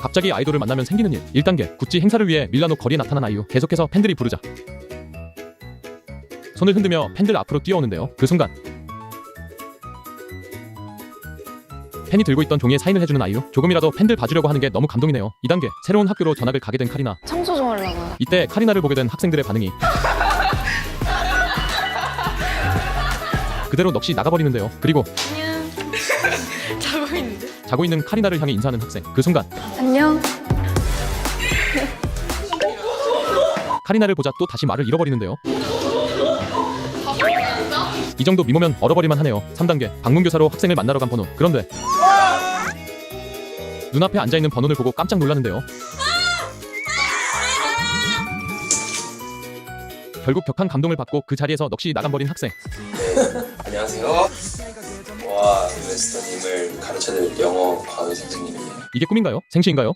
갑자기 아이돌을 만나면 생기는 일. 1단계. 구찌 행사를 위해 밀라노 거리에 나타난 아이유. 계속해서 팬들이 부르자. 손을 흔들며 팬들 앞으로 뛰어오는데요. 그 순간. 팬이 들고 있던 종이에 사인을 해주는 아이유. 조금이라도 팬들 봐주려고 하는 게 너무 감동이네요. 2단계. 새로운 학교로 전학을 가게 된 카리나. 청소 좀 하려고요. 이때 카리나를 보게 된 학생들의 반응이. 그대로 넋이 나가버리는데요. 그리고 안녕. 자고 있는데. 자고 있는 카리나를 향해 인사하는 학생 그 순간 안녕. 카리나를 보자 또 다시 말을 잃어버리는데요. 이 정도 미모면 얼어버릴만 하네요. 3단계 방문교사로 학생을 만나러 간 번호. 그런데 눈앞에 앉아 있는 번호를 보고 깜짝 놀랐는데요. 결국 격한 감동을 받고 그 자리에서 넋이 나간 버린 학생. 안녕하세요. 와 웨스터님을 가르쳐드릴 영어 과외 선생님이에요. 이게 꿈인가요? 생시인가요?